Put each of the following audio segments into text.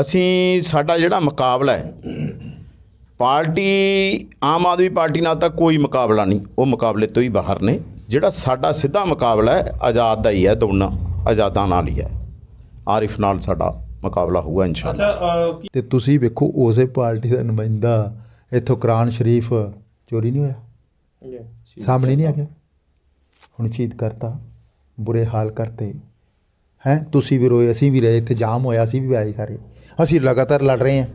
ਅਸੀਂ ਸਾਡਾ ਜਿਹੜਾ ਮੁਕਾਬਲਾ ਹੈ ਪਾਰਟੀ ਆਮ ਆਦਮੀ ਪਾਰਟੀ ਨਾਲ ਤਾਂ ਕੋਈ ਮੁਕਾਬਲਾ ਨਹੀਂ। ਉਹ ਮੁਕਾਬਲੇ ਤੋਂ ਹੀ ਬਾਹਰ ਨੇ। ਜਿਹੜਾ ਸਾਡਾ ਸਿੱਧਾ ਮੁਕਾਬਲਾ ਹੈ ਆਜ਼ਾਦ ਦਾ ਹੀ ਹੈ ਦੋਨਾਂ ਆਜ਼ਾਦਾਂ ਨਾਲ ਹੀ ਹੈ। ਆਰਿਫ ਨਾਲ ਸਾਡਾ ਮੁਕਾਬਲਾ ਹੋਊਗਾ ਇਨਸ਼ਾਅੱਲਾ। ਤੇ ਤੁਸੀਂ ਵੇਖੋ ਉਸੇ ਪਾਰਟੀ ਦਾ ਨੁਮਾਇੰਦਾ ਇੱਥੋਂ ਕੁਰਾਨ ਸ਼ਰੀਫ ਚੋਰੀ ਨਹੀਂ ਹੋਇਆ? ਸਾਹਮਣੇ ਨਹੀਂ ਆ ਗਿਆ? ਹੁਣ ਸ਼ਹੀਦ ਕਰਤਾ ਬੁਰੇ ਹਾਲ ਕਰਤੇ। ਹੈ? ਤੁਸੀਂ ਵੀ ਰੋਏ ਅਸੀਂ ਵੀ ਰਹੇ ਇੱਥੇ ਜਾਮ ਹੋਇਆ ਅਸੀਂ ਵੀ ਆਏ ਸਾਰੇ। ਅਸੀਂ ਲਗਾਤਾਰ ਲੜ ਰਹੇ ਹਾਂ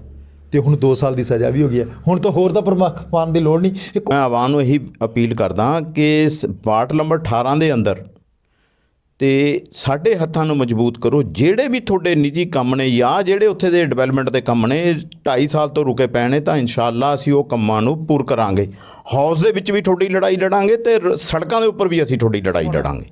ਤੇ ਹੁਣ 2 ਸਾਲ ਦੀ ਸਜ਼ਾ ਵੀ ਹੋ ਗਈ ਹੈ। ਹੁਣ ਤਾਂ ਹੋਰ ਤਾਂ ਪ੍ਰਮੁੱਖ ਪਾਉਣ ਦੀ ਲੋੜ ਨਹੀਂ। ਮੈਂ ਆਵਾਮ ਨੂੰ ਇਹੀ ਅਪੀਲ ਕਰਦਾ ਕਿ ਵਾਰਡ ਨੰਬਰ 18 ਦੇ ਅੰਦਰ ਤੇ ਸਾਡੇ ਹੱਥਾਂ ਨੂੰ ਮਜ਼ਬੂਤ ਕਰੋ। ਜਿਹੜੇ ਵੀ ਤੁਹਾਡੇ ਨਿੱਜੀ ਕੰਮ ਨੇ ਜਾਂ ਜਿਹੜੇ ਉੱਥੇ ਦੇ ਡਿਵੈਲਪਮੈਂਟ ਦੇ ਕੰਮ ਨੇ 2.5 ਸਾਲ ਤੋਂ ਰੁਕੇ ਪਏ ਨੇ ਤਾਂ ਇਨਸ਼ਾਅੱਲਾ ਅਸੀਂ ਉਹ ਕੰਮਾਂ ਨੂੰ ਪੂਰ ਕਰਾਂਗੇ। ਹਾਊਸ ਦੇ ਵਿੱਚ ਵੀ ਤੁਹਾਡੀ ਲੜਾਈ ਲੜਾਂਗੇ ਤੇ ਸੜਕਾਂ ਦੇ ਉੱਪਰ ਵੀ ਅਸੀਂ ਤੁਹਾਡੀ ਲੜਾਈ ਲੜਾਂਗੇ।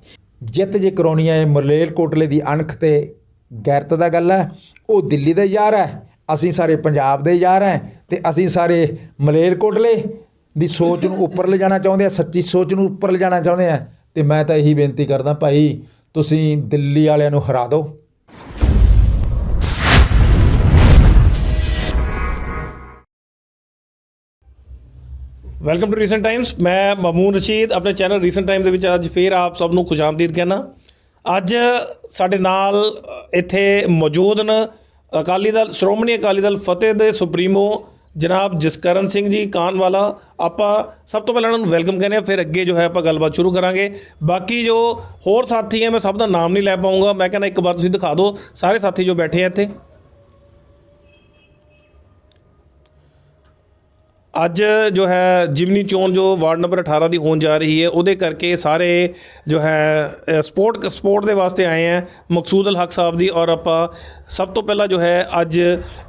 ਜਿੱਤ ਜੇ ਕਰਾਉਣੀ ਹੈ ਮਰਲੇਲ ਕੋਟਲੇ ਦੀ ਅਣਖ ਤੇ ਗੈਰਤ ਦਾ ਗੱਲ ਹੈ, ਉਹ ਦਿੱਲੀ ਦੇ ਯਾਰ ਹੈ, ਅਸੀਂ ਸਾਰੇ ਪੰਜਾਬ ਦੇ ਯਾਰ ਹੈ ਤੇ ਅਸੀਂ ਸਾਰੇ ਮਲੇਰਕੋਟਲੇ ਦੀ ਸੋਚ ਨੂੰ ਉੱਪਰ ਲਿਜਾਣਾ ਚਾਹੁੰਦੇ ਆ, ਸੱਚੀ ਸੋਚ ਨੂੰ ਉੱਪਰ ਲਿਜਾਣਾ ਚਾਹੁੰਦੇ ਆ ਤੇ ਮੈਂ ਤਾਂ ਇਹੀ ਬੇਨਤੀ ਕਰਦਾ ਭਾਈ, ਤੁਸੀਂ ਦਿੱਲੀ ਵਾਲਿਆਂ ਨੂੰ ਹਰਾ ਦਿਓ। ਵੈਲਕਮ ਟੂ ਰੀਸੈਂਟ ਟਾਈਮਸ ਮੈਂ ਮਮੂਨ ਰਸ਼ੀਦ, ਆਪਣੇ ਚੈਨਲ ਰੀਸੈਂਟ ਟਾਈਮਸ ਦੇ ਵਿੱਚ ਅੱਜ ਫੇਰ ਆਪ ਸਭ ਨੂੰ ਖੁਸ਼ਾਮਦੀਦ ਕਹਿਣਾ ਅੱਜ ਸਾਡੇ ਨਾਲ ਇੱਥੇ ਮੌਜੂਦ ਨੇ ਅਕਾਲੀ ਦਲ, ਸ਼੍ਰੋਮਣੀ ਅਕਾਲੀ ਦਲ ਫਤਿਹ ਦੇ ਸੁਪਰੀਮੋ ਜਨਾਬ ਜਸਕਰਨ ਸਿੰਘ ਜੀ ਕਾਨਵਾਲਾ। ਆਪਾਂ ਸਭ ਤੋਂ ਪਹਿਲਾਂ ਉਹਨਾਂ ਨੂੰ ਵੈਲਕਮ ਕਹਿੰਦੇ ਆ ਫਿਰ ਅੱਗੇ ਜੋ ਹੈ ਆਪਾਂ ਗੱਲਬਾਤ ਸ਼ੁਰੂ ਕਰਾਂਗੇ। ਬਾਕੀ ਜੋ ਹੋਰ ਸਾਥੀ ਹੈ, ਮੈਂ ਸਭ ਦਾ ਨਾਮ ਨਹੀਂ ਲੈ ਪਾਉਂਗਾ ਮੈਂ ਕਹਿੰਦਾ ਇੱਕ ਵਾਰ ਤੁਸੀਂ ਦਿਖਾ ਦਿਓ, ਸਾਰੇ ਸਾਥੀ ਜੋ ਬੈਠੇ ਆ ਇੱਥੇ। ਅੱਜ ਜੋ ਹੈ ਜਿਮਨੀ ਚੋਣ ਜੋ ਵਾਰਡ ਨੰਬਰ 18 ਦੀ ਹੋਣ ਜਾ ਰਹੀ ਹੈ, ਉਹਦੇ ਕਰਕੇ ਸਾਰੇ ਜੋ ਹੈ ਸਪੋਰਟ ਸਪੋਰਟ ਦੇ ਵਾਸਤੇ ਆਏ ਆ ਮਕਸੂਦ ਅਲ ਹਕ ਸਾਹਿਬ ਦੀ ਔਰ ਆਪਾਂ ਸਭ ਤੋਂ ਪਹਿਲਾਂ ਜੋ ਹੈ ਅੱਜ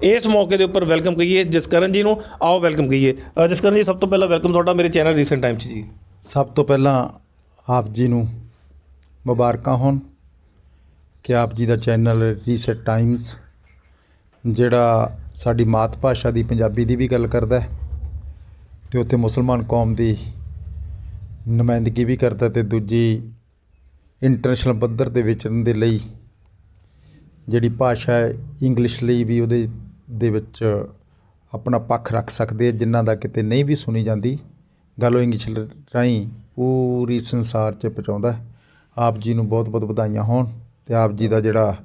ਇਸ ਮੌਕੇ ਦੇ ਉੱਪਰ ਵੈਲਕਮ ਕਹੀਏ ਜਸਕਰਨ ਜੀ ਨੂੰ, ਆਓ ਵੈਲਕਮ ਕਹੀਏ। ਜਸਕਰਨ ਜੀ, ਸਭ ਤੋਂ ਪਹਿਲਾਂ ਵੈਲਕਮ ਤੁਹਾਡਾ ਮੇਰੇ ਚੈਨਲ ਰੀਸੈਂਟ ਟਾਈਮ 'ਚ ਜੀ। ਸਭ ਤੋਂ ਪਹਿਲਾਂ ਆਪ ਜੀ ਨੂੰ ਮੁਬਾਰਕਾਂ ਹੋਣ ਕਿ ਆਪ ਜੀ ਦਾ ਚੈਨਲ ਰੀਸੈਟ ਟਾਈਮਸ ਜਿਹੜਾ ਸਾਡੀ ਮਾਤ ਭਾਸ਼ਾ ਦੀ ਪੰਜਾਬੀ ਦੀ ਵੀ ਗੱਲ ਕਰਦਾ ਹੈ। ਤੇ ਉੱਥੇ ਮੁਸਲਮਾਨ ਕੌਮ ਦੀ ਨੁਮਾਇੰਦਗੀ ਵੀ ਕਰਦਾ ਤੇ ਦੂਜੀ ਇੰਟਰਨੈਸ਼ਨਲ ਪੱਧਰ ਦੇ ਵਿਚਰਨ ਦੇ ਲਈ ਜਿਹੜੀ ਭਾਸ਼ਾ ਹੈ ਇੰਗਲਿਸ਼ ਲਈ ਵੀ ਉਹਦੇ ਦੇ ਵਿੱਚ ਆਪਣਾ ਪੱਖ ਰੱਖ ਸਕਦੇ ਆ, ਜਿਨ੍ਹਾਂ ਦਾ ਕਿਤੇ ਨਹੀਂ ਵੀ ਸੁਣੀ ਜਾਂਦੀ। ਗੱਲ ਉਹ ਇੰਗਲਿਸ਼ ਰਾਹੀਂ ਪੂਰੀ ਸੰਸਾਰ 'ਚ ਪਹੁੰਚਾਉਂਦਾ। ਆਪ ਜੀ ਨੂੰ ਬਹੁਤ ਬਹੁਤ ਵਧਾਈਆਂ ਹੋਣ ਤੇ ਆਪ ਜੀ ਦਾ ਜਿਹੜਾ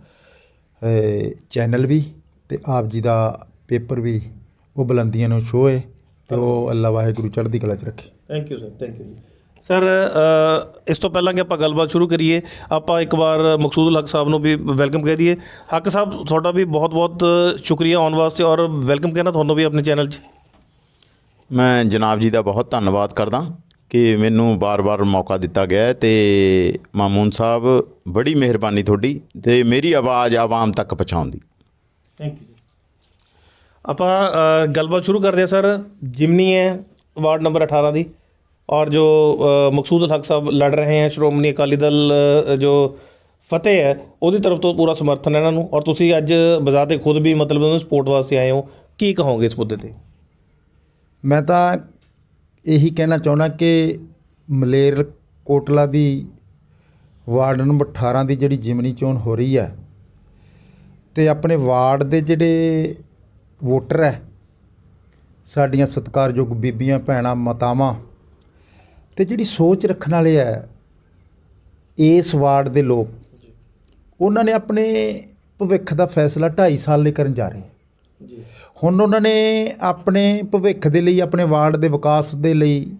ਚੈਨਲ ਵੀ ਤੇ ਆਪ ਜੀ ਦਾ ਪੇਪਰ ਵੀ ਉਹ ਬੁਲੰਦੀਆਂ ਨੂੰ ਛੋਏ ਤੇ ਉਹ ਅੱਲਾ ਵਾਹਿਗੁਰੂ ਚੜ੍ਹਦੀ ਕਲਾ 'ਚ ਰੱਖੇ। Thank you sir thank you ਜੀ ਸਰ ਇਸ ਤੋਂ ਪਹਿਲਾਂ ਕਿ ਆਪਾਂ ਗੱਲਬਾਤ ਸ਼ੁਰੂ ਕਰੀਏ ਆਪਾਂ ਇੱਕ ਵਾਰ ਮਕਸੂਦ ਹਕ ਸਾਹਿਬ ਨੂੰ ਵੀ ਵੈਲਕਮ ਕਹਿ ਦਈਏ। ਹੱਕ ਸਾਹਿਬ ਤੁਹਾਡਾ ਵੀ ਬਹੁਤ ਬਹੁਤ ਸ਼ੁਕਰੀਆ ਆਉਣ ਵਾਸਤੇ ਔਰ ਵੈਲਕਮ ਕਹਿਣਾ ਤੁਹਾਨੂੰ ਵੀ ਆਪਣੇ ਚੈਨਲ 'ਚ। ਮੈਂ ਜਨਾਬ ਜੀ ਦਾ ਬਹੁਤ ਧੰਨਵਾਦ ਕਰਦਾ ਕਿ ਮੈਨੂੰ ਬਾਰ-ਬਾਰ ਮੌਕਾ ਦਿੱਤਾ ਗਿਆ ਤੇ ਮਾਮੂਨ ਸਾਹਿਬ ਬੜੀ ਮਿਹਰਬਾਨੀ ਤੁਹਾਡੀ ਤੇ ਮੇਰੀ ਆਵਾਜ਼ ਆਵਾਮ ਤੱਕ ਪਹੁੰਚਾਉਣ ਦੀ। ਥੈਂਕ ਯੂ ਆਪਾਂ ਗੱਲਬਾਤ ਸ਼ੁਰੂ ਕਰਦੇ ਹਾਂ, ਸਰ। ਜਿਮਨੀ ਹੈ, ਵਾਰਡ ਨੰਬਰ 18 ਦੀ। ਔਰ ਜੋ ਮਕਸੂਦ ਅਲ ਹਕ ਸਾਹਿਬ ਲੜ ਰਹੇ ਹਨ ਸ਼੍ਰੋਮਣੀ ਅਕਾਲੀ ਦਲ ਜੋ ਫਤਿਹ ਹੈ, ਉਹਦੀ ਤਰਫ ਤੋਂ ਪੂਰਾ ਸਮਰਥਨ ਹੈ ਇਹਨਾਂ ਨੂੰ। ਔਰ ਤੁਸੀਂ ਅੱਜ ਬਜ਼ਾਤੇ ਖੁਦ ਵੀ ਮਤਲਬ ਉਹਨਾਂ ਸਪੋਰਟ ਵਾਸਤੇ ਆਏ ਹੋ। ਕੀ ਕਹੋਗੇ ਇਸ ਮੁੱਦੇ ਤੇ? ਮੈਂ ਤਾਂ ਇਹੀ ਕਹਿਣਾ ਚਾਹੁੰਦਾ ਕਿ ਮਲੇਰ ਕੋਟਲਾ ਦੀ ਵਾਰਡ ਨੰਬਰ 18 ਦੀ ਜਿਹੜੀ ਜਿਮਨੀ ਚੋਣ ਹੋ ਰਹੀ ਹੈ, ਤੇ ਆਪਣੇ ਵਾਰਡ ਦੇ ਜਿਹੜੇ ਵੋਟਰ ਹੈ। ਸਾਡੀਆਂ ਸਤਿਕਾਰਯੋਗ ਬੀਬੀਆਂ ਭੈਣਾਂ ਮਾਤਾਵਾਂ। ਤੇ ਜਿਹੜੀ ਸੋਚ ਰੱਖਣ ਵਾਲੇ ਹੈ ਇਸ ਵਾਰਡ ਦੇ ਲੋਕ ਉਹਨਾਂ ਨੇ ਆਪਣੇ ਭਵਿੱਖ ਦਾ ਫੈਸਲਾ 2.5 ਸਾਲ ਲਈ ਕਰਨ ਜਾ ਰਹੇ ਹੈ। ਜੀ। ਹੁਣ ਉਹਨਾਂ ਨੇ ਆਪਣੇ ਭਵਿੱਖ ਦੇ ਲਈ ਆਪਣੇ ਵਾਰਡ ਦੇ ਵਿਕਾਸ ਦੇ ਲਈ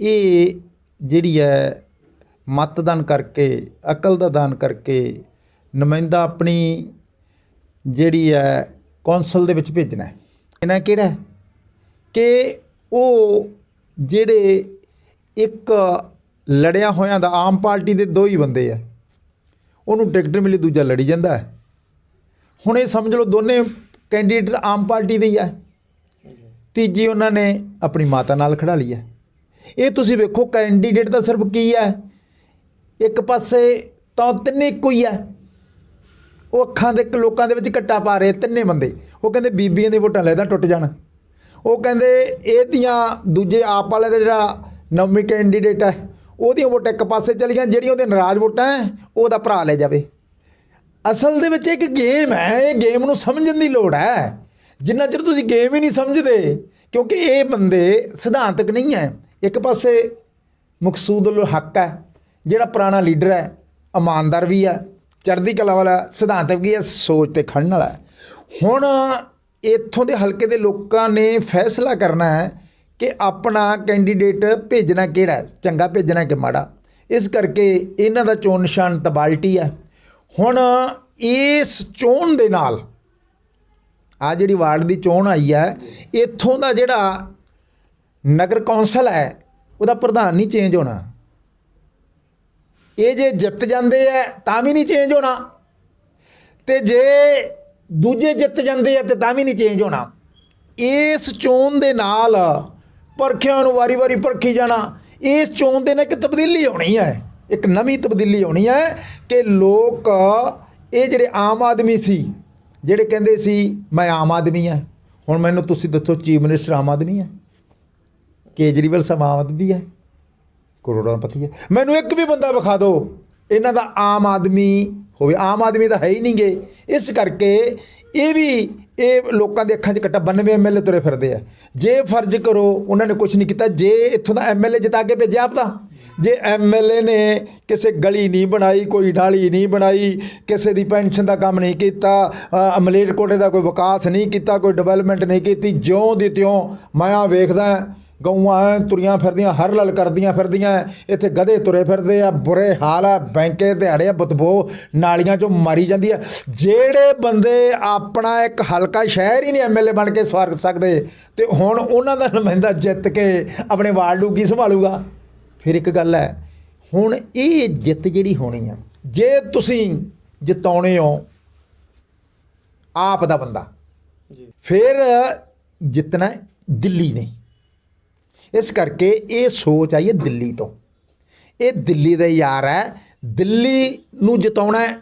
ਇਹ ਜਿਹੜੀ ਹੈ ਮਤਦਾਨ ਕਰਕੇ ਅਕਲ ਦਾ ਦਾਨ ਕਰਕੇ ਨੁਮਾਇੰਦਾ ਆਪਣੀ ਜਿਹੜੀ ਹੈ ਕੌਂਸਲ ਦੇ ਵਿੱਚ ਭੇਜਣਾ ਹੈ। ਇਹਨਾਂ ਕਿਹੜਾ ਕਿ ਉਹ ਜਿਹੜੇ ਇੱਕ ਲੜਿਆ ਹੋਇਆਂ ਦਾ ਆਮ ਪਾਰਟੀ ਦੇ ਦੋ ਹੀ ਬੰਦੇ ਆ। ਉਹਨੂੰ ਟਿਕਟ ਮਿਲੀ, ਦੂਜਾ ਲੜੀ ਜਾਂਦਾ ਹੈ। ਹੁਣ ਇਹ ਸਮਝ ਲਓ ਦੋਨੇ ਕੈਂਡੀਡੇਟ ਆਮ ਪਾਰਟੀ ਦੇ ਹੀ ਆ। ਤੀਜੀ ਉਹਨਾਂ ਨੇ ਆਪਣੀ ਮਾਤਾ ਨਾਲ ਖੜਾ ਲਈ ਹੈ ਇਹ ਤੁਸੀਂ ਵੇਖੋ, ਕੈਂਡੀਡੇਟ ਤਾਂ ਸਿਰਫ ਕੀ ਹੈ ਇੱਕ ਪਾਸੇ ਤਾਂ ਤਿੰਨੇ ਇੱਕੋ ਹੀ ਹੈ ਉਹ ਅੱਖਾਂ ਦੇ ਲੋਕਾਂ ਦੇ ਵਿੱਚ ਘੱਟਾ ਪਾ ਰਹੇ ਤਿੰਨੇ ਬੰਦੇ। ਉਹ ਕਹਿੰਦੇ ਬੀਬੀਆਂ ਦੀ ਵੋਟਾਂ ਲੈਦਾ ਟੁੱਟ ਜਾਣ। ਉਹ ਕਹਿੰਦੇ ਇਹਦੀਆਂ ਦੂਜੇ ਆਪ ਵਾਲੇ ਦਾ ਜਿਹੜਾ ਨਵੀਂ ਕੈਂਡੀਡੇਟ ਹੈ, ਉਹਦੀਆਂ ਵੋਟਾਂ ਇੱਕ ਪਾਸੇ ਚਲੀਆਂ, ਜਿਹੜੀਆਂ ਉਹਦੇ ਨਾਰਾਜ਼ ਵੋਟਾਂ ਹੈ, ਉਹਦਾ ਭਰਾ ਲੈ ਜਾਵੇ। ਅਸਲ ਦੇ ਵਿੱਚ ਇੱਕ ਗੇਮ ਹੈ, ਇਹ ਗੇਮ ਨੂੰ ਸਮਝਣ ਦੀ ਲੋੜ ਹੈ। ਜਿੰਨਾ ਚਿਰ ਤੁਸੀਂ ਗੇਮ ਹੀ ਨਹੀਂ ਸਮਝਦੇ, ਕਿਉਂਕਿ ਇਹ ਬੰਦੇ ਸਿਧਾਂਤਕ ਨਹੀਂ ਹੈ। ਇੱਕ ਪਾਸੇ ਮਕਸੂਦ ਹੱਕ ਹੈ, ਜਿਹੜਾ ਪੁਰਾਣਾ ਲੀਡਰ ਹੈ, ਇਮਾਨਦਾਰ ਵੀ ਹੈ ਚੜ੍ਹਦੀ ਕਲਾ ਵਾਲਾ ਸਿਧਾਂਤਕ ਕੀ ਹੈ ਸੋਚ ਤੇ ਖੜਨ ਵਾਲਾ ਹੁਣ ਇੱਥੋਂ ਦੇ ਹਲਕੇ ਦੇ ਲੋਕਾਂ ਨੇ ਫੈਸਲਾ ਕਰਨਾ ਹੈ ਕਿ ਆਪਣਾ ਕੈਂਡੀਡੇਟ ਭੇਜਣਾ ਕਿਹੜਾ ਚੰਗਾ ਭੇਜਣਾ ਕਿ ਮਾੜਾ। ਇਸ ਕਰਕੇ ਇਹਨਾਂ ਦਾ ਚੋਣ ਨਿਸ਼ਾਨ ਤਬਾਲਟੀ ਹੈ। ਹੁਣ ਇਸ ਚੋਣ ਦੇ ਨਾਲ ਆ ਜਿਹੜੀ ਵਾਰਡ ਦੀ ਚੋਣ ਆਈ ਹੈ, ਇੱਥੋਂ ਦਾ ਜਿਹੜਾ ਨਗਰ ਕੌਂਸਲ ਹੈ, ਉਹਦਾ ਪ੍ਰਧਾਨ ਨਹੀਂ ਚੇਂਜ ਹੋਣਾ। ਇਹ ਜੇ ਜਿੱਤ ਜਾਂਦੇ ਆ, ਤਾਂ ਵੀ ਨਹੀਂ ਚੇਂਜ ਹੋਣਾ। ਤੇ ਜੇ ਦੂਜੇ ਜਿੱਤ ਜਾਂਦੇ ਆ, ਤੇ ਤਾਂ ਵੀ ਨਹੀਂ ਚੇਂਜ ਹੋਣਾ। ਇਸ ਚੋਣ ਦੇ ਨਾਲ ਪਰਖਿਆਂ ਨੂੰ ਵਾਰੀ-ਵਾਰੀ ਪਰਖੀ ਜਾਣਾ, ਇਸ ਚੋਣ ਦੇ ਨਾਲ ਇੱਕ ਤਬਦੀਲੀ ਆਉਣੀ ਹੈ। ਇੱਕ ਨਵੀਂ ਤਬਦੀਲੀ ਆਉਣੀ ਹੈ ਕਿ ਲੋਕ ਇਹ ਜਿਹੜੇ ਆਮ ਆਦਮੀ ਸੀ, ਜਿਹੜੇ ਕਹਿੰਦੇ ਸੀ, ਮੈਂ ਆਮ ਆਦਮੀ ਹਾਂ। ਹੁਣ ਮੈਨੂੰ ਤੁਸੀਂ ਦੱਸੋ, ਚੀਫ ਮਿਨਿਸਟਰ ਆਮ ਆਦਮੀ ਹੈ? ਕੇਜਰੀਵਾਲ ਸਾਹਿਬ ਆਮ ਆਦਮੀ ਹੈ? ਕਰੋੜਾਂ ਪਤੀ ਹੈ ਮੈਨੂੰ ਇੱਕ ਵੀ ਬੰਦਾ ਵਿਖਾ ਦਿਓ ਇਹਨਾਂ ਦਾ ਆਮ ਆਦਮੀ ਹੋਵੇ। ਆਮ ਆਦਮੀ ਤਾਂ ਹੈ ਹੀ ਨਹੀਂਗੇ। ਇਸ ਕਰਕੇ ਇਹ ਵੀ ਇਹ ਲੋਕਾਂ ਦੇ ਅੱਖਾਂ 'ਚ ਕੱਟਾ 92 ਐਮਐਲਏ ਤੁਰੇ ਫਿਰਦੇ ਆ। ਜੇ ਫਰਜ਼ ਕਰੋ ਉਹਨਾਂ ਨੇ ਕੁਝ ਨਹੀਂ ਕੀਤਾ। ਜੇ ਇੱਥੋਂ ਦਾ ਐਮਐਲਏ ਜਿਤਾ ਕੇ ਭੇਜਿਆ ਆਪਦਾ। ਜੇ ਐਮਐਲਏ ਨੇ ਕਿਸੇ ਗਲੀ ਨਹੀਂ ਬਣਾਈ ਕੋਈ ਨਾਲੀ ਨਹੀਂ ਬਣਾਈ ਕਿਸੇ ਦੀ ਪੈਨਸ਼ਨ ਦਾ ਕੰਮ ਨਹੀਂ ਕੀਤਾ ਅ, ਮਲੇਰਕੋਟੇ ਦਾ ਕੋਈ ਵਿਕਾਸ ਨਹੀਂ ਕੀਤਾ ਕੋਈ ਡਿਵੈਲਪਮੈਂਟ ਨਹੀਂ ਕੀਤੀ ਜਿਉਂ ਦੀ ਤਿਉਂ ਮੈਂ ਆ ਵੇਖਦਾ ਗਊਆਂ ਐਂ ਤੁਰੀਆਂ ਫਿਰਦੀਆਂ ਹਰ ਲਲ ਕਰਦੀਆਂ ਫਿਰਦੀਆਂ ਇੱਥੇ ਗਧੇ ਤੁਰੇ ਫਿਰਦੇ ਆ ਬੁਰੇ ਹਾਲ ਆ ਬੈਂਕੇ ਦਿਹਾੜੇ ਆ ਬਦਬੋ ਨਾਲੀਆਂ ਚੋਂ ਮਾਰੀ ਜਾਂਦੀ ਆ। ਜਿਹੜੇ ਬੰਦੇ ਆਪਣਾ ਇੱਕ ਹਲਕਾ ਸ਼ਹਿਰ ਹੀ ਨਹੀਂ ਐਮਐਲਏ ਬਣ ਕੇ ਸਵਾਰ ਸਕਦੇ ਤੇ ਹੁਣ ਉਹਨਾਂ ਦਾ ਨੁਮਾਇੰਦਾ ਜਿੱਤ ਕੇ ਆਪਣੇ ਵਾਰਡ ਨੂੰ ਕੀ ਸੰਭਾਲੂਗਾ? ਫਿਰ ਇੱਕ ਗੱਲ ਹੈ ਹੁਣ ਇਹ ਜਿੱਤ ਜਿਹੜੀ ਹੋਣੀ ਆ ਜੇ ਤੁਸੀਂ ਜਿਤਾਉਣੇ ਹੋ ਆਪ ਦਾ ਬੰਦਾ ਜੀ। ਫਿਰ ਜਿੱਤਣਾ ਦਿੱਲੀ ਨੇ ਇਸ ਕਰਕੇ ਇਹ ਸੋਚ ਆਈ ਹੈ ਦਿੱਲੀ ਤੋਂ। ਇਹ ਦਿੱਲੀ ਦੇ ਯਾਰ ਹੈ। ਦਿੱਲੀ ਨੂੰ ਜਿਤਾਉਣਾ ਹੈ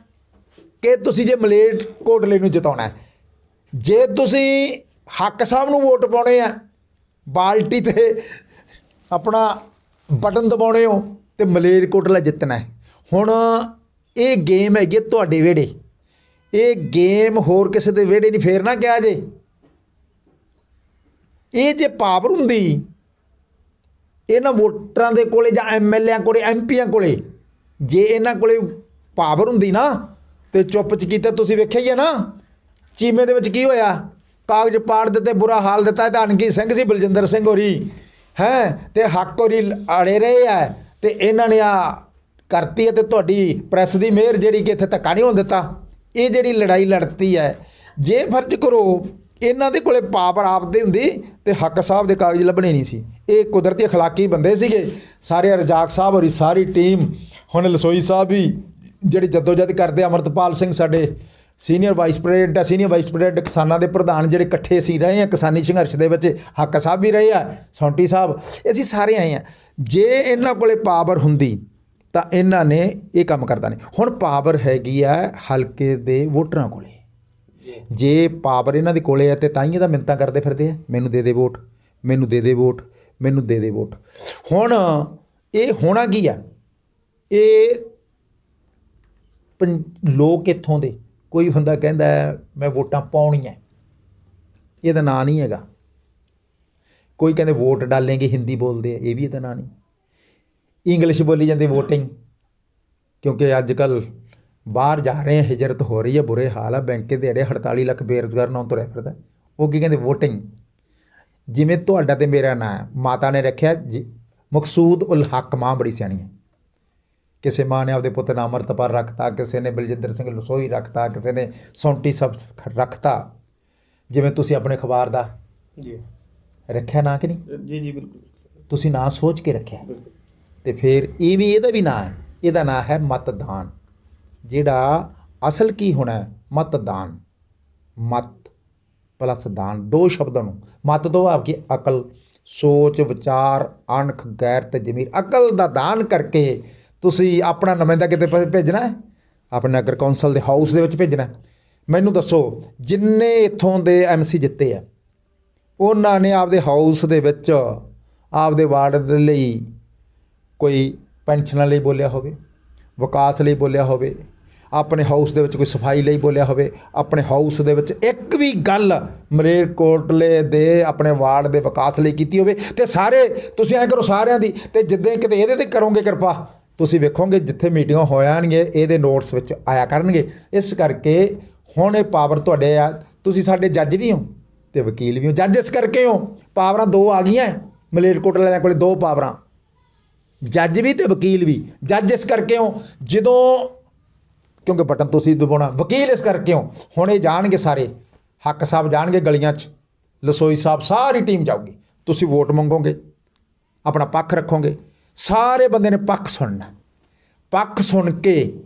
ਕਿ ਤੁਸੀਂ ਜੇ ਮਲੇਟ ਕੋਟਲੇ ਨੂੰ ਜਿਤਾਉਣਾ ਹੈ। ਜੇ ਤੁਸੀਂ ਹੱਕ ਸਾਹਿਬ ਨੂੰ ਵੋਟ ਪਾਉਣੇ ਆ, ਬਾਲਟੀ ਤੇ ਆਪਣਾ ਬਟਨ ਦਬਾਉਣੇ ਹੋ ਤੇ ਮਲੇਰ ਕੋਟਲਾ ਜਿੱਤਣਾ ਹੈ। ਹੁਣ ਇਹ ਗੇਮ ਹੈਗੀ ਹੈ ਤੁਹਾਡੇ ਵਿਹੜੇ। ਇਹ ਗੇਮ ਹੋਰ ਕਿਸੇ ਦੇ ਵਿਹੜੇ ਨਹੀਂ, ਫੇਰ ਨਾ ਕਿਹਾ ਜੇ। ਇਹ ਜੇ ਪਾਵਰ ਹੁੰਦੀ ਇਹਨਾਂ ਵੋਟਰਾਂ ਦੇ ਕੋਲੇ ਜਾਂ ਐਮਐਲਏਆਂ ਕੋਲੇ ਐਮਪੀਆਂ ਕੋਲੇ, ਜੇ ਇਹਨਾਂ ਕੋਲੇ ਪਾਵਰ ਹੁੰਦੀ ਨਾ, ਤੇ ਚੁੱਪ ਚ ਕੀਤਾ, ਤੁਸੀਂ ਵੇਖਿਆ ਹੀ ਹੈ ਨਾ, ਚੀਮੇ ਦੇ ਵਿੱਚ ਕੀ ਹੋਇਆ? ਕਾਗਜ਼ ਪਾੜ ਦਿੱਤੇ, ਬੁਰਾ ਹਾਲ ਦਿੱਤਾ ਤਾਂ ਅਣਗੀ ਸਿੰਘ ਸੀ, ਬਲਜਿੰਦਰ ਸਿੰਘ ਹੋਰੀ, ਹੈ, ਤੇ ਹੱਕ ਹੋਰੀ ਅੜੇ ਰਹੇ ਆ, ਤੇ ਇਹਨਾਂ ਨੇ ਆ ਕਰਤੀ ਹੈ, ਤੇ ਤੁਹਾਡੀ ਪ੍ਰੈਸ ਦੀ ਮਿਹਰ ਜਿਹੜੀ ਕਿ ਇੱਥੇ ਧੱਕਾ ਨਹੀਂ ਹੋਣ ਦਿੱਤਾ। ਇਹ ਜਿਹੜੀ ਲੜਾਈ ਲੜਤੀ ਹੈ, ਜੇ ਫਰਜ਼ ਕਰੋ ਇਹਨਾਂ ਦੇ ਕੋਲੇ ਪਾਵਰ ਆਪਦੇ ਹੁੰਦੀ ਤੇ ਹੱਕ ਸਾਹਿਬ ਦੇ ਕਾਗਜ਼ ਲੱਭਣੇ ਨਹੀਂ ਸੀ ਇਹ ਕੁਦਰਤੀ اخلاقی ਬੰਦੇ ਸੀਗੇ ਸਾਰੇ ਰਜਾਕ ਸਾਹਿਬ ਹੋਰੀ ਸਾਰੀ ਟੀਮ ਹੁਣ ਲਸੋਈ ਸਾਹਿਬ ਵੀ ਜਿਹੜੀ ਜਦੋਜਦ ਕਰਦੇ ਅਮਰਤਪਾਲ ਸਿੰਘ ਸਾਡੇ ਸੀਨੀਅਰ ਵਾਈਸ ਪ੍ਰੈਜ਼ੀਡੈਂਟ ਆ ਸੀਨੀਅਰ ਵਾਈਸ ਪ੍ਰੈਜ਼ੀਡੈਂਟ ਕਿਸਾਨਾਂ ਦੇ ਪ੍ਰਧਾਨ ਜਿਹੜੇ ਇਕੱਠੇ ਸੀ ਰਹੇ ਆ ਕਿਸਾਨੀ ਸੰਘਰਸ਼ ਦੇ ਵਿੱਚ ਹੱਕ ਸਾਹਿਬ ਵੀ ਰਹੇ ਆ ਸੌਂਟੀ ਸਾਹਿਬ ਅਸੀਂ ਸਾਰੇ ਆਏ ਆ ਜੇ ਇਹਨਾਂ ਕੋਲੇ ਪਾਵਰ ਹੁੰਦੀ ਤਾਂ ਇਹਨਾਂ ਨੇ ਇਹ ਕੰਮ ਕਰਦਾ ਨਹੀਂ ਹੁਣ ਪਾਵਰ ਹੈਗੀ ਆ ਹਲਕੇ ਦੇ ਵੋਟਰਾਂ ਕੋਲੇ ਜੇ। ਪਾਵਰ ਇਹਨਾਂ ਦੇ ਕੋਲੇ ਹੈ ਤੇ ਤਾਂ ਹੀ ਇਹਦਾ ਮਿੰਤਾ ਕਰਦੇ ਫਿਰਦੇ ਆ। ਮੈਨੂੰ ਦੇ ਦੇ ਵੋਟ, ਮੈਨੂੰ ਦੇ ਦੇ ਵੋਟ, ਮੈਨੂੰ ਦੇ ਦੇ ਵੋਟ। ਹੁਣ ਇਹ ਹੋਣਾ ਕੀ ਆ? ਇਹ ਪੰ- ਲੋਕ ਇੱਥੋਂ ਦੇ? ਕੋਈ ਬੰਦਾ ਕਹਿੰਦਾ, ਮੈਂ ਵੋਟਾਂ ਪਾਉਣੀਆਂ ਇਹਦਾ ਨਾਂ ਨਹੀਂ ਹੈਗਾ। ਕੋਈ ਕਹਿੰਦੇ, ਵੋਟ ਡਾਲेंगे ਹਿੰਦੀ ਬੋਲਦੇ ਆ। ਇਹ ਵੀ ਇਹਦਾ ਨਾਂ ਨਹੀਂ। ਇੰਗਲਿਸ਼ ਬੋਲੀ ਜਾਂਦੀ ਵੋਟਿੰਗ। ਕਿਉਂਕਿ ਅੱਜ ਕੱਲ੍ਹ ਬਾਹਰ ਜਾ ਰਹੇ ਆ ਹਿਜਰਤ ਹੋ ਰਹੀ ਹੈ ਬੁਰੇ ਹਾਲ ਆ ਬੈਂਕ ਦੇ ਅੜੇ 48 ਲੱਖ ਬੇਰੁਜ਼ਗਾਰ ਨਾਂ ਤੁਰਿਆ ਫਿਰਦਾ ਉਹ ਕੀ ਕਹਿੰਦੇ VOTING ਜਿਵੇਂ ਤੁਹਾਡਾ ਤੇ ਮੇਰਾ ਨਾਂ ਹੈ, ਮਾਤਾ ਨੇ ਰੱਖਿਆ ਜੀ- ਮਕਸੂਦ ਉਲ ਹੱਕ ਮਾਂ ਬੜੀ ਸਿਆਣੀ ਹੈ। ਕਿਸੇ ਮਾਂ ਨੇ ਆਪਦੇ ਪੁੱਤ ਨਾਮ ਅਮਰਤਪਾਲ ਰੱਖਤਾ ਕਿਸੇ ਨੇ ਬਲਜਿੰਦਰ ਸਿੰਘ ਲਸੋਈ ਰੱਖਤਾ ਕਿਸੇ ਨੇ ਸੌਂਟੀ ਸਬ ਰੱਖਤਾ। ਜਿਵੇਂ ਤੁਸੀਂ ਆਪਣੇ ਅਖਬਾਰ ਦਾ ਜੀ। ਰੱਖਿਆ ਨਾਂ ਕਿ ਨਹੀਂ? ਜੀ ਜੀ ਬਿਲਕੁਲ। ਤੁਸੀਂ ਨਾਂ ਸੋਚ ਕੇ ਰੱਖਿਆ। ਤੇ ਫਿਰ ਇਹ ਵੀ ਇਹਦਾ ਵੀ ਨਾਂ ਹੈ ਇਹਦਾ ਨਾਂ ਹੈ ਮਤਦਾਨ। ਜਿਹੜਾ ਅਸਲ ਕੀ ਹੋਣਾ ਮਤਦਾਨ। ਮਤ ਪਲੱਸ ਦਾਨ। ਦੋ ਸ਼ਬਦਾਂ ਨੂੰ। ਮਤ ਤੋਂ ਭਾਵ ਕਿ ਅਕਲ। ਸੋਚ, ਵਿਚਾਰ, ਅਣਖ, ਗੈਰ ਗੈਰਤ ਜ਼ਮੀਰ। ਅਕਲ ਦਾ ਦਾਨ ਕਰਕੇ ਤੁਸੀਂ ਆਪਣਾ ਨੁਮਾਇੰਦਾ ਕਿਤੇ ਭੇਜਣਾ ਆਪਣੇ ਨਗਰ ਕੌਂਸਲ ਦੇ ਹਾਊਸ ਦੇ ਵਿੱਚ ਭੇਜਣਾ ਮੈਨੂੰ ਦੱਸੋ, ਜਿੰਨੇ ਇੱਥੋਂ ਦੇ ਐਮਸੀ ਜਿੱਤੇ ਆ, ਉਹਨਾਂ ਨੇ ਆਪਦੇ ਹਾਊਸ ਦੇ ਵਿੱਚ ਆਪਦੇ ਵਾਰਡ ਦੇ ਲਈ ਕੋਈ ਪੈਨਸ਼ਨਾਂ ਲਈ ਬੋਲਿਆ ਹੋਵੇ? ਵਿਕਾਸ ਲਈ ਬੋਲਿਆ ਹੋਵੇ? ਆਪਣੇ ਹਾਊਸ ਦੇ ਵਿੱਚ ਕੋਈ ਸਫ਼ਾਈ ਲਈ ਬੋਲਿਆ ਹੋਵੇ, ਆਪਣੇ ਹਾਊਸ ਦੇ ਵਿੱਚ ਇੱਕ ਵੀ ਗੱਲ ਮਲੇਰਕੋਟਲੇ ਦੇ ਆਪਣੇ ਵਾਰਡ ਦੇ ਵਿਕਾਸ ਲਈ ਕੀਤੀ ਹੋਵੇ, ਤੇ ਸਾਰੇ, ਤੁਸੀਂ ਐਂ ਕਰੋ ਸਾਰਿਆਂ ਦੀ, ਤੇ ਜਿੱਦਾਂ ਕਿਤੇ ਇਹਦੇ ਤੇ ਕਰੋਗੇ ਕਿਰਪਾ, ਤੁਸੀਂ ਵੇਖੋਗੇ ਜਿੱਥੇ ਮੀਟਿੰਗਾਂ ਹੋਇਆਣਗੇ, ਇਹਦੇ ਨੋਟਸ ਵਿੱਚ ਆਇਆ ਕਰਨਗੇ। ਇਸ ਕਰਕੇ ਹੁਣ ਇਹ ਪਾਵਰ ਤੁਹਾਡੇ ਆ, ਤੁਸੀਂ ਸਾਡੇ ਜੱਜ ਵੀ ਹੋ ਤੇ ਵਕੀਲ ਵੀ ਹੋ। ਜੱਜ ਇਸ ਕਰਕੇ ਹੋ ਪਾਵਰਾਂ ਦੋ ਆ ਗਈਆਂ ਮਲੇਰਕੋਟਲੇ ਵਾਲਿਆਂ ਕੋਲੇ ਦੋ ਪਾਵਰਾਂ ਜੱਜ ਵੀ ਤੇ ਵਕੀਲ ਵੀ। ਜੱਜ ਇਸ ਕਰਕੇ ਹੋ, ਜਦੋਂ ਕਿਉਂਕਿ ਬਟਨ ਤੁਸੀਂ ਦਬਾਉਣਾ। ਵਕੀਲ ਇਸ ਕਰਕੇ ਹੋ। ਹੁਣ ਇਹ ਜਾਣਗੇ ਸਾਰੇ। ਹੱਕ ਸਾਹਿਬ ਜਾਣਗੇ ਗਲੀਆਂ 'ਚ। ਲਸੋਈ ਸਾਹਿਬ ਸਾਰੀ ਟੀਮ ਜਾਊਗੀ। ਤੁਸੀਂ ਵੋਟ ਮੰਗੋਗੇ। ਆਪਣਾ ਪੱਖ ਰੱਖੋਗੇ। ਸਾਰੇ ਬੰਦੇ ਨੇ ਪੱਖ ਸੁਣਨਾ। ਪੱਖ ਸੁਣ ਕੇ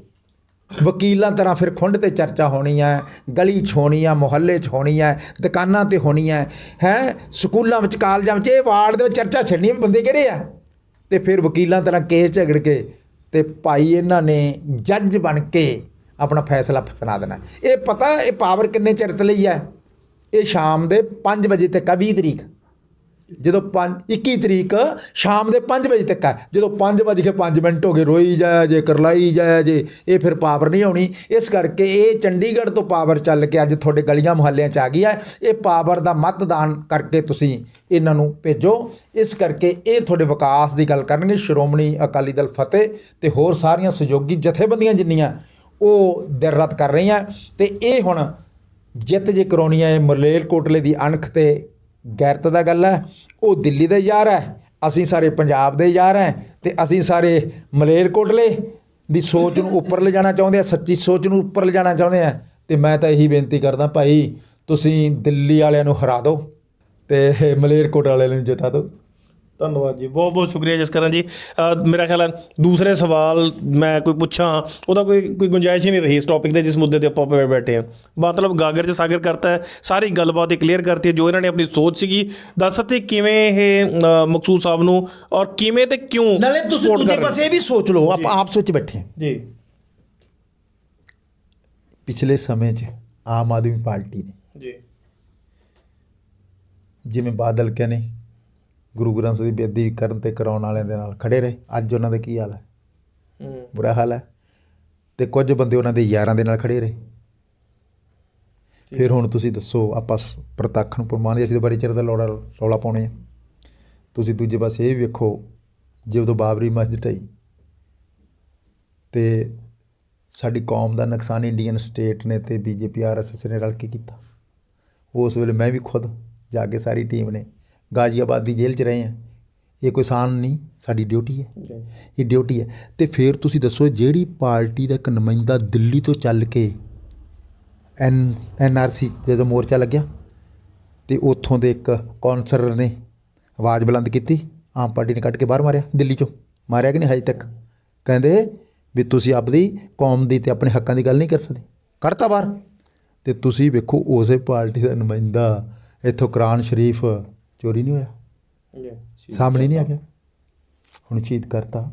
ਵਕੀਲਾਂ ਤਰ੍ਹਾਂ ਫਿਰ ਖੁੰਡ ਤੇ ਚਰਚਾ ਹੋਣੀ ਹੈ, ਗਲੀ 'ਚ ਹੋਣੀ ਹੈ, ਮੁਹੱਲੇ 'ਚ ਹੋਣੀ ਹੈ, ਦੁਕਾਨਾਂ ਤੇ ਹੋਣੀ ਹੈ ਹੈ? ਸਕੂਲਾਂ ਵਿੱਚ, ਕਾਲਜਾਂ ਵਿੱਚ, ਇਹ ਵਾਰਡ ਦੇ ਵਿੱਚ ਚਰਚਾ ਛੱਡਣੀ ਬੰਦੇ ਕਿਹੜੇ ਆ? ਤੇ ਫਿਰ ਵਕੀਲਾਂ ਤਰ੍ਹਾਂ ਕੇਸ ਝਗੜ ਕੇ ਤੇ ਭਾਈ ਇਹਨਾਂ ਨੇ ਜੱਜ ਬਣ ਕੇ ਆਪਣਾ ਫੈਸਲਾ ਸੁਣਾ ਦੇਣਾ। ਇਹ ਪਤਾ ਇਹ ਪਾਵਰ ਕਿੰਨੇ ਚਿਰ ਤੇ ਲਈ ਹੈ? ਇਹ ਸ਼ਾਮ ਦੇ 5 ਵਜੇ ਤੱਕ ਆ 20 ਤਰੀਕ। ਜਦੋਂ 5 21 ਤਰੀਕ ਸ਼ਾਮ ਦੇ 5 ਵਜੇ ਤੱਕ ਹੈ। ਜਦੋਂ 5 ਵਜੇ ਕੇ 5 ਮਿੰਟ ਹੋ ਗਏ, ਰੋਈ ਜਾਇਆ ਜੇ, ਕਰਲਾਈ ਜਾਇਆ ਜੇ, ਇਹ ਫਿਰ ਪਾਵਰ ਨਹੀਂ ਆਉਣੀ। ਇਸ ਕਰਕੇ ਇਹ ਚੰਡੀਗੜ੍ਹ ਤੋਂ ਪਾਵਰ ਚੱਲ ਕੇ ਅੱਜ ਤੁਹਾਡੇ ਗਲੀਆਂ ਮੁਹੱਲਿਆਂ 'ਚ ਆ ਗਈ ਹੈ। ਇਹ ਪਾਵਰ ਦਾ ਮਤਦਾਨ ਕਰਕੇ ਤੁਸੀਂ ਇਹਨਾਂ ਨੂੰ ਭੇਜੋ। ਇਸ ਕਰਕੇ ਇਹ ਤੁਹਾਡੇ ਵਿਕਾਸ ਦੀ ਗੱਲ ਕਰਨਗੇ। ਸ਼੍ਰੋਮਣੀ ਅਕਾਲੀ ਦਲ ਫਤਿਹ ਤੇ ਹੋਰ ਸਾਰੀਆਂ ਸਹਿਯੋਗੀ ਜਥੇਬੰਦੀਆਂ ਜਿੰਨੀਆਂ ਉਹ ਦਿਨ ਰਾਤ ਕਰ ਰਹੀਆਂ। ਤੇ ਇਹ ਹੁਣ ਜਿੱਤ ਜੇ ਕਰਾਉਣੀ ਹੈ, ਇਹ ਮਲੇਰਕੋਟਲੇ ਦੀ ਅਣਖ ਤੇ ਗੈਰਤ ਦਾ ਗੱਲ ਹੈ, ਉਹ ਦਿੱਲੀ ਦੇ ਯਾਰ ਹੈ, ਅਸੀਂ ਸਾਰੇ ਪੰਜਾਬ ਦੇ ਯਾਰ ਹੈ ਤੇ ਅਸੀਂ ਸਾਰੇ ਮਲੇਰਕੋਟਲੇ ਦੀ ਸੋਚ ਨੂੰ ਉੱਪਰ ਲਿਜਾਣਾ ਚਾਹੁੰਦੇ ਆ, ਸੱਚੀ ਸੋਚ ਨੂੰ ਉੱਪਰ ਲਿਜਾਣਾ ਚਾਹੁੰਦੇ ਆ। ਤੇ ਮੈਂ ਤਾਂ ਇਹੀ ਬੇਨਤੀ ਕਰਦਾ ਭਾਈ, ਤੁਸੀਂ ਦਿੱਲੀ ਵਾਲਿਆਂ ਨੂੰ ਹਰਾ ਦਿਓ ਤੇ ਮਲੇਰਕੋਟ ਵਾਲਿਆਂ ਨੂੰ ਜਿਤਾ ਦਿਓ। ਧੰਨਵਾਦ ਜੀ ਬਹੁਤ ਬਹੁਤ ਸ਼ੁਕਰੀਆ ਜਸਕਰਨ ਜੀ। ਮੇਰਾ ਖਿਆਲ ਹੈ ਦੂਸਰੇ ਸਵਾਲ ਮੈਂ ਕੋਈ ਪੁੱਛਾਂ ਉਹਦਾ ਕੋਈ ਕੋਈ ਗੁੰਜਾਇਸ਼ ਹੀ ਨਹੀਂ ਰਹੀ ਇਸ ਟੌਪਿਕ ਦੇ ਜਿਸ ਮੁੱਦੇ ਤੇ ਆਪਾਂ ਬੈਠੇ ਹਾਂ। ਮਤਲਬ ਗਾਗਰ ਚ ਸਾਗਰ ਕਰਤਾ ਹੈ ਸਾਰੀ ਗੱਲਬਾਤ ਇਹ ਕਲੀਅਰ ਕਰਤੀ ਹੈ ਜੋ ਇਹਨਾਂ ਨੇ ਆਪਣੀ ਸੋਚ ਸੀਗੀ। ਦੱਸ ਸਕਦੇ ਕਿਵੇਂ ਇਹ ਮਕਸੂਦ ਸਾਹਿਬ ਨੂੰ ਔਰ ਕਿਵੇਂ ਤੇ ਕਿਉਂ ਨਾਲੇ ਤੁਸੀਂ ਦੂਜੇ ਪਾਸੇ ਇਹ ਵੀ ਸੋਚ ਲਓ ਆਪਾਂ ਆਪਸ ਵਿੱਚ ਬੈਠੇ ਹਾਂ। ਜੀ। ਪਿਛਲੇ ਸਮੇਂ 'ਚ ਆਮ ਆਦਮੀ ਪਾਰਟੀ ਨੇ ਜੀ। ਜਿਵੇਂ ਬਾਦਲ ਕੇ ਨੇ ਗੁਰੂ ਗ੍ਰੰਥ ਸਾਹਿਬ ਦੀ ਬੇਅਦਬੀ ਕਰਨ ਤੇ ਕਰਾਉਣ ਵਾਲਿਆਂ ਦੇ ਨਾਲ ਖੜੇ ਰਹੇ। ਅੱਜ ਉਹਨਾਂ ਦਾ ਕੀ ਹਾਲ ਹੈ? ਹੂੰ। ਬੁਰਾ ਹਾਲ ਹੈ? ਤੇ ਕੁਝ ਬੰਦੇ ਉਹਨਾਂ ਦੇ ਯਾਰਾਂ ਦੇ ਨਾਲ ਖੜੇ ਰਹੇ। ਫਿਰ ਹੁਣ ਤੁਸੀਂ ਦੱਸੋ ਆਪਾਂ ਪ੍ਰਤੱਖ ਨੂੰ ਪ੍ਰਮਾਣ ਅਸੀਂ ਬੜੀ ਚਿਰ ਦਾ ਲੋੜਾ ਰੌਲਾ ਪਾਉਣੇ ਆ। ਤੁਸੀਂ ਦੂਜੇ ਪਾਸੇ ਇਹ ਵੀ ਵੇਖੋ ਜਦੋਂ ਬਾਬਰੀ ਮਸਜਿਦ ਢਈ ਤੇ ਸਾਡੀ ਕੌਮ ਦਾ ਨੁਕਸਾਨ ਇੰਡੀਅਨ ਸਟੇਟ ਨੇ ਤੇ ਬੀਜੇਪੀ ਆਰਐਸਐਸ ਨੇ ਰਲ ਕੇ ਕੀਤਾ। ਉਸ ਵੇਲੇ ਮੈਂ ਵੀ ਖੁਦ ਜਾ ਕੇ ਸਾਰੀ ਟੀਮ ਨੇ ਗਾਜ਼ੀਆਬਾਦ ਦੀ ਜੇਲ੍ਹ 'ਚ ਰਹੇ ਆ। ਇਹ ਕੋਈ ਆਸਾਨ ਨਹੀਂ ਸਾਡੀ ਡਿਊਟੀ ਹੈ। ਇਹ ਡਿਊਟੀ ਹੈ। ਤੇ ਫਿਰ ਤੁਸੀਂ ਦੱਸੋ ਜਿਹੜੀ ਪਾਰਟੀ ਦਾ ਇੱਕ ਨੁਮਾਇੰਦਾ ਦਿੱਲੀ ਤੋਂ ਚੱਲ ਕੇ ਐਨ ਐਨਆਰਸੀ ਜਦੋਂ ਮੋਰਚਾ ਲੱਗਿਆ ਤੇ ਉੱਥੋਂ ਦੇ ਇੱਕ ਕੌਂਸਲਰ ਨੇ ਆਵਾਜ਼ ਬੁਲੰਦ ਕੀਤੀ ਆਮ ਪਾਰਟੀ ਨੇ ਕੱਢ ਕੇ ਬਾਹਰ ਮਾਰਿਆ ਦਿੱਲੀ ਚੋਂ। ਮਾਰਿਆ ਕਿ ਨਹੀਂ ਹਜੇ ਤੱਕ? ਕਹਿੰਦੇ ਵੀ ਤੁਸੀਂ ਆਪਣੀ ਕੌਮ ਦੀ ਤੇ ਆਪਣੇ ਹੱਕਾਂ ਦੀ ਗੱਲ ਨਹੀਂ ਕਰ ਸਕਦੇ। ਕੱਢਤਾ ਬਾਹਰ। ਤੇ ਤੁਸੀਂ ਵੇਖੋ ਉਸੇ ਪਾਰਟੀ ਦਾ ਨੁਮਾਇੰਦਾ ਇੱਥੋਂ ਕੁਰਾਨ ਸ਼ਰੀਫ ਚੋਰੀ ਨਹੀਂ ਹੋਇਆ? ਜੀ ਸਾਹਮਣੇ ਨਹੀਂ ਆ ਗਿਆ? ਹੁਣ ਸ਼ਹੀਦ ਕਰਤਾ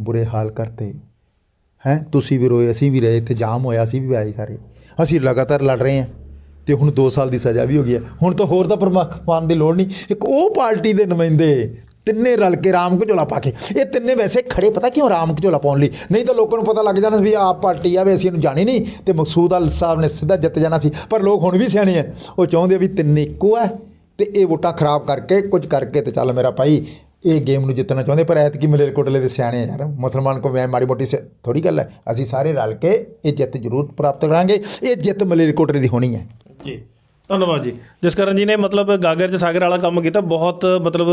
ਬੁਰੇ ਹਾਲ ਕਰਤੇ। ਹੈ? ਤੁਸੀਂ ਵੀ ਰੋਏ ਅਸੀਂ ਵੀ ਰਹੇ ਇੱਥੇ ਜਾਮ ਹੋਇਆ ਅਸੀਂ ਵੀ ਆਏ ਸਾਰੇ। ਅਸੀਂ ਲਗਾਤਾਰ ਲੜ ਰਹੇ ਹਾਂ ਤੇ ਹੁਣ 2 ਸਾਲ ਦੀ ਸਜ਼ਾ ਵੀ ਹੋ ਗਈ ਹੈ। ਹੁਣ ਤਾਂ ਹੋਰ ਤਾਂ ਪ੍ਰਮੁੱਖ ਪਾਉਣ ਦੀ ਲੋੜ ਨਹੀਂ। ਇੱਕ ਉਹ ਪਾਰਟੀ ਦੇ ਨੁਮਾਇੰਦੇ ਤਿੰਨੇ ਰਲ ਕੇ ਰਾਮ ਘਜੋਲਾ ਪਾ ਕੇ ਇਹ ਤਿੰਨੇ ਵੈਸੇ ਖੜੇ ਪਤਾ ਕਿਉਂ ਰਾਮ ਘਜੋਲਾ ਪਾਉਣ ਲਈ? ਨਹੀਂ ਤਾਂ ਲੋਕਾਂ ਨੂੰ ਪਤਾ ਲੱਗ ਜਾਣਾ ਸੀ ਵੀ ਆਪ ਪਾਰਟੀ ਆ ਵੀ ਅਸੀਂ ਇਹਨੂੰ ਜਾਣੀ ਨਹੀਂ। ਤੇ ਮਕਸੂਦ ਅਲ ਸਾਹਿਬ ਨੇ ਸਿੱਧਾ ਜਿੱਤ ਜਾਣਾ ਸੀ। ਪਰ ਲੋਕ ਹੁਣ ਵੀ ਸਿਆਣੇ ਆ। ਉਹ ਚਾਹੁੰਦੇ ਆ ਵੀ ਤਿੰਨੇ ਇੱਕੋ ਹੈ ਤੇ ਇਹ ਵੋਟਾਂ ਖਰਾਬ ਕਰਕੇ ਕੁਝ ਕਰਕੇ ਤੇ ਚੱਲ ਮੇਰਾ ਭਾਈ, ਇਹ ਗੇਮ ਨੂੰ ਜਿੱਤਣਾ ਚਾਹੁੰਦੇ, ਪਰ ਐਤਕੀ ਮਲੇਰਕੋਟਲੇ ਦੇ ਸਿਆਣੇ ਆ ਯਾਰ। ਮੁਸਲਮਾਨ ਕੋ ਮੈਂ ਮਾੜੀ ਮੋਟੀ ਥੋੜੀ ਗੱਲ ਹੈ। ਅਸੀਂ ਸਾਰੇ ਰਲ ਕੇ ਇਹ ਜਿੱਤ ਜ਼ਰੂਰ ਪ੍ਰਾਪਤ ਕਰਾਂਗੇ। ਇਹ ਜਿੱਤ ਮਲੇਰਕੋਟਲੇ ਦੀ ਹੋਣੀ ਹੈ। ਜੀ। ਧੰਨਵਾਦ ਜੀ। ਜਸਕਰਨ ਜੀ ਨੇ ਮਤਲਬ ਗਾਗਰ ਚ ਸਾਗਰ ਵਾਲਾ ਕੰਮ ਕੀਤਾ, ਬਹੁਤ ਮਤਲਬ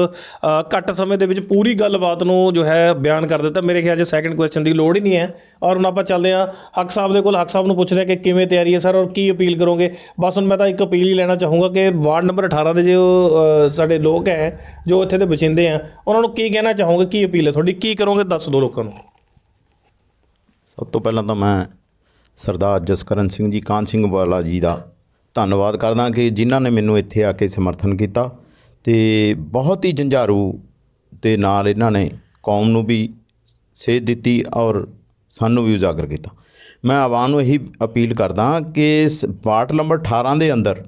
ਘੱਟ ਸਮੇਂ ਦੇ ਵਿੱਚ ਪੂਰੀ ਗੱਲਬਾਤ ਨੂੰ ਜੋ ਹੈ ਬਿਆਨ ਕਰ ਦਿੱਤਾ। ਮੇਰੇ ਖਿਆਲ 'ਚ ਸੈਕੰਡ ਕੁਐਸਚਨ ਦੀ ਲੋੜ ਹੀ ਨਹੀਂ ਹੈ। ਔਰ ਹੁਣ ਆਪਾਂ ਚੱਲਦੇ ਹਾਂ। ਹੱਕ ਸਾਹਿਬ ਦੇ ਕੋਲ ਹੱਕ ਸਾਹਿਬ ਨੂੰ ਪੁੱਛਦੇ ਹਾਂ ਕਿ ਕਿਵੇਂ ਤਿਆਰੀ ਹੈ ਸਰ ਔਰ ਕੀ ਅਪੀਲ ਕਰੋਗੇ? ਬਸ ਹੁਣ ਮੈਂ ਤਾਂ ਇੱਕ ਅਪੀਲ ਹੀ ਲੈਣਾ ਚਾਹੂੰਗਾ ਕਿ ਵਾਰਡ ਨੰਬਰ 18 ਦੇ ਜੋ ਸਾਡੇ ਲੋਕ ਹੈ, ਜੋ ਇੱਥੇ ਦੇ ਵਸਿੰਦੇ ਆ ਉਹਨਾਂ ਨੂੰ ਕੀ ਕਹਿਣਾ ਚਾਹੋਗੇ? ਕੀ ਅਪੀਲ ਹੈ ਤੁਹਾਡੀ? ਕੀ ਕਰੋਗੇ? ਦੱਸ ਦਿਓ ਲੋਕਾਂ ਨੂੰ। ਸਭ ਤੋਂ ਪਹਿਲਾਂ ਤਾਂ ਮੈਂ ਸਰਦਾਰ ਜਸਕਰਨ ਸਿੰਘ ਜੀ, ਕਾਨ ਸਿੰਘ ਵਾਲਾ ਜੀ ਦਾ ਧੰਨਵਾਦ ਕਰਦਾ ਕਿ ਜਿਨ੍ਹਾਂ ਨੇ ਮੈਨੂੰ ਇੱਥੇ ਆ ਕੇ ਸਮਰਥਨ ਕੀਤਾ ਤੇ ਬਹੁਤ ਹੀ ਜੰਝਾਰੂ ਦੇ ਨਾਲ ਇਹਨਾਂ ਨੇ ਕੌਮ ਨੂੰ ਵੀ ਸੇਧ ਦਿੱਤੀ ਔਰ ਸਾਨੂੰ ਵੀ ਉਜਾਗਰ ਕੀਤਾ। ਮੈਂ ਆਵਾਮ ਨੂੰ ਇਹੀ ਅਪੀਲ ਕਰਦਾ ਕਿ ਇਸ ਵਾਰਡ ਨੰਬਰ 18 ਦੇ ਅੰਦਰ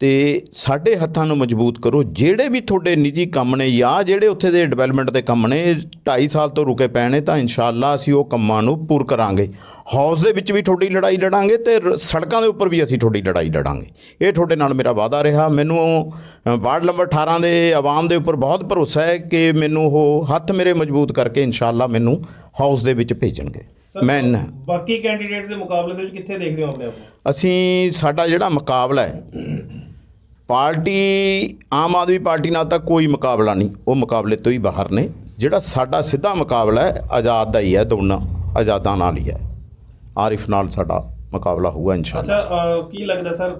ਤੇ ਸਾਡੇ ਹੱਥਾਂ ਨੂੰ ਮਜ਼ਬੂਤ ਕਰੋ। ਜਿਹੜੇ ਵੀ ਤੁਹਾਡੇ ਨਿੱਜੀ ਕੰਮ ਨੇ ਜਾਂ ਜਿਹੜੇ ਉੱਥੇ ਦੇ ਡਿਵੈਲਪਮੈਂਟ ਦੇ ਕੰਮ ਨੇ 2.5 ਸਾਲ ਤੋਂ ਰੁਕੇ ਪਏ ਨੇ ਤਾਂ ਇਨਸ਼ਾਅੱਲਾ ਅਸੀਂ ਉਹ ਕੰਮਾਂ ਨੂੰ ਪੂਰ ਕਰਾਂਗੇ। ਹਾਊਸ ਦੇ ਵਿੱਚ ਵੀ ਤੁਹਾਡੀ ਲੜਾਈ ਲੜਾਂਗੇ ਤੇ ਸੜਕਾਂ ਦੇ ਉੱਪਰ ਵੀ ਅਸੀਂ ਤੁਹਾਡੀ ਲੜਾਈ ਲੜਾਂਗੇ। ਇਹ ਤੁਹਾਡੇ ਨਾਲ ਮੇਰਾ ਵਾਅਦਾ ਰਿਹਾ। ਮੈਨੂੰ ਵਾਰਡ ਨੰਬਰ 18 ਦੇ ਆਵਾਮ ਦੇ ਉੱਪਰ ਬਹੁਤ ਭਰੋਸਾ ਹੈ ਕਿ ਮੈਨੂੰ ਉਹ ਹੱਥ ਮੇਰੇ ਮਜ਼ਬੂਤ ਕਰਕੇ ਇਨਸ਼ਾਅੱਲਾ ਮੈਨੂੰ ਹਾਊਸ ਦੇ ਵਿੱਚ ਭੇਜਣਗੇ। ਮੈਂ ਬਾਕੀ ਕੈਂਡੀਡੇਟ ਦੇ ਮੁਕਾਬਲੇ ਦੇ ਵਿੱਚ ਕਿੱਥੇ ਦੇਖਦੇ ਹੋ ਆਪਣੇ ਆਪ ਅਸੀਂ ਸਾਡਾ ਜਿਹੜਾ ਮੁਕਾਬਲਾ ਹੈ ਪਾਰਟੀ ਆਮ ਆਦਮੀ ਪਾਰਟੀ ਨਾਲ ਤਾਂ ਕੋਈ ਮੁਕਾਬਲਾ ਨਹੀਂ। ਉਹ ਮੁਕਾਬਲੇ ਤੋਂ ਹੀ ਬਾਹਰ ਨੇ। ਜਿਹੜਾ ਸਾਡਾ ਸਿੱਧਾ ਮੁਕਾਬਲਾ ਹੈ ਆਜ਼ਾਦ ਦਾ ਹੀ ਹੈ ਦੋਨਾਂ ਆਜ਼ਾਦਾਂ ਨਾਲ ਹੀ ਹੈ। ਆਰਿਫ ਨਾਲ ਸਾਡਾ ਮੁਕਾਬਲਾ ਹੋਊਗਾ ਇਨਸ਼ਾਅੱਲਾ। ਅੱਛਾ ਕੀ ਲੱਗਦਾ ਸਰ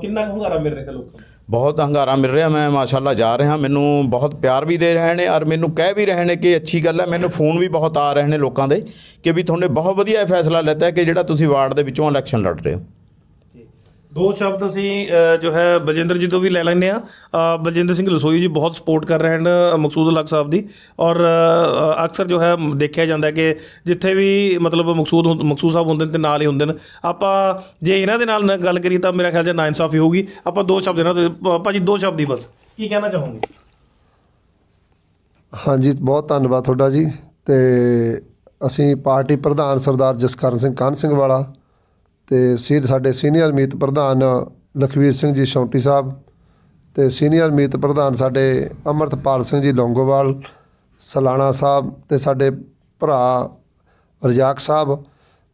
ਕਿੰਨਾ ਹੁੰਗਾਰਾ ਮਿਲ ਰਿਹਾ ਲੋਕਾਂ ਨੂੰ? ਬਹੁਤ ਹੰਗਾਰਾ ਮਿਲ ਰਿਹਾ ਮੈਂ ਮਾਸ਼ਾਅੱਲਾ ਜਾ ਰਿਹਾ। ਮੈਨੂੰ ਬਹੁਤ ਪਿਆਰ ਵੀ ਦੇ ਰਹੇ ਨੇ ਔਰ ਮੈਨੂੰ ਕਹਿ ਵੀ ਰਹੇ ਨੇ ਕਿ ਅੱਛੀ ਗੱਲ ਹੈ ਮੈਨੂੰ ਫੋਨ ਵੀ ਬਹੁਤ ਆ ਰਹੇ ਨੇ ਲੋਕਾਂ ਦੇ ਕਿ ਵੀ ਤੁਹਾਨੇ ਬਹੁਤ ਵਧੀਆ ਫੈਸਲਾ ਲਿੱਤਾ ਹੈ ਕਿ ਜਿਹੜਾ ਤੁਸੀਂ ਵਾਰਡ ਦੇ ਵਿੱਚੋਂ ਇਲੈਕਸ਼ਨ ਲੜ ਰਹੇ ਹੋ। ਦੋ ਸ਼ਬਦ ਅਸੀਂ ਅ, ਜੋ ਹੈ ਬਲਜਿੰਦਰ ਜੀ ਤੋਂ ਵੀ ਲੈ ਲੈਂਦੇ ਆ ਬਲਜਿੰਦਰ ਸਿੰਘ ਲਸੋਈ ਜੀ ਬਹੁਤ ਸਪੋਰਟ ਕਰ ਰਹੇ ਹਨ ਅ, ਮਕਸੂਦ ਹਲਕ ਸਾਹਿਬ ਦੀ। ਔਰ ਅ, ਅਕਸਰ ਜੋ ਹੈ ਦੇਖਿਆ ਜਾਂਦਾ ਹੈ ਕਿ ਜਿੱਥੇ ਵੀ ਮਤਲਬ ਮਕਸੂਦ ਹੁੰ- ਮਕਸੂਦ ਸਾਹਿਬ ਹੁੰਦੇ ਨੇ ਤੇ ਨਾਲ ਹੀ ਹੁੰਦੇ ਨੇ। ਆਪਾਂ ਜੇ ਇਹਨਾਂ ਦੇ ਨਾਲ ਨਾ ਗੱਲ ਕਰੀਏ ਤਾਂ ਮੇਰਾ ਖਿਆਲ ਜੇ ਨਾ ਇਨਸਾਫੀ ਹੋਊਗੀ। ਆਪਾਂ ਦੋ ਸ਼ਬਦ ਇਹਨਾਂ ਤੋਂ ਭ- ਭਾਜੀ ਦੋ ਸ਼ਬਦ ਹੀ ਬਸ। ਕੀ ਕਹਿਣਾ ਚਾਹੋਗੇ? ਹਾਂਜੀ ਬਹੁਤ ਧੰਨਵਾਦ ਤੁਹਾਡਾ ਜੀ। ਤੇ ਅਸੀਂ ਪਾਰਟੀ ਪ੍ਰਧਾਨ ਸਰਦਾਰ ਜਸਕਰਨ ਸਿੰਘ ਕਾਹਨ ਸਿੰਘ ਵਾਲਾ ਤੇ ਸੀ ਸਾਡੇ ਸੀਨੀਅਰ ਮੀਤ ਪ੍ਰਧਾਨ ਲਖਵੀਰ ਸਿੰਘ ਜੀ ਸ਼ੌਂਟੀ ਸਾਹਿਬ ਤੇ ਸੀਨੀਅਰ ਮੀਤ ਪ੍ਰਧਾਨ ਸਾਡੇ ਅਮਰਤਪਾਲ ਸਿੰਘ ਜੀ ਲੌਂਗੋਵਾਲ, ਸਲਾਣਾ ਸਾਹਿਬ ਤੇ ਸਾਡੇ ਭਰਾ ਰਜਾਕ ਸਾਹਿਬ।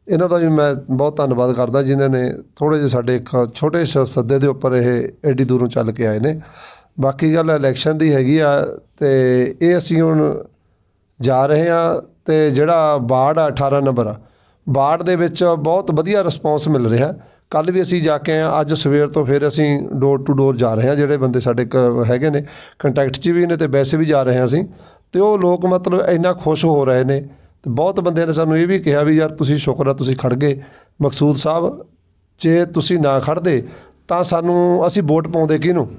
ਇਹਨਾਂ ਦਾ ਵੀ ਮੈਂ ਬਹੁਤ ਧੰਨਵਾਦ ਕਰਦਾ ਜਿਨ੍ਹਾਂ ਨੇ ਥੋੜੇ ਜਿਹੇ ਸਾਡੇ ਇੱਕ ਛੋਟੇ ਜਿਹੇ ਸੱਦੇ ਦੇ ਉੱਪਰ ਇਹ ਐਡੀ ਦੂਰੋਂ ਚੱਲ ਕੇ ਆਏ ਨੇ। ਬਾਕੀ ਗੱਲ ਇਲੈਕਸ਼ਨ ਦੀ ਹੈਗੀ ਆ ਤੇ ਇਹ ਅਸੀਂ ਹੁਣ ਜਾ ਰਹੇ ਆ ਤੇ ਜਿਹੜਾ ਵਾਰਡ ਆ 18 ਨੰਬਰ ਆ ਬਾੜ ਦੇ ਵਿੱਚ ਬਹੁਤ ਵਧੀਆ ਰਿਸਪੌਂਸ ਮਿਲ ਰਿਹਾ। ਕੱਲ ਵੀ ਅਸੀਂ ਜਾ ਕੇ ਆਏ ਹਾਂ, ਅੱਜ ਸਵੇਰ ਤੋਂ ਫਿਰ ਅਸੀਂ ਡੋਰ ਟੂ ਡੋਰ ਜਾ ਰਹੇ ਹਾਂ, ਜਿਹੜੇ ਬੰਦੇ ਸਾਡੇ ਕ- ਹੈਗੇ ਨੇ ਕੰਟੈਕਟ 'ਚ ਵੀ ਨੇ ਤੇ ਵੈਸੇ ਵੀ ਜਾ ਰਹੇ ਹਾਂ ਅਸੀਂ। ਤੇ ਉਹ ਲੋਕ ਮਤਲਬ ਇੰਨਾ ਖੁਸ਼ ਹੋ ਰਹੇ ਨੇ। ਤੇ ਬਹੁਤ ਬੰਦਿਆਂ ਨੇ ਸਾਨੂੰ ਇਹ ਵੀ ਕਿਹਾ ਵੀ ਯਾਰ ਤੁਸੀਂ ਸ਼ੁਕਰ ਆ ਤੁਸੀਂ ਖੜ ਗਏ। ਮਕਸੂਦ ਸਾਹਿਬ, ਜੇ ਤੁਸੀਂ ਨਾ ਖੜਦੇ ਤਾਂ ਸਾਨੂੰ ਅਸੀਂ ਵੋਟ ਪਾਉਂਦੇ ਕਿਹਨੂੰ?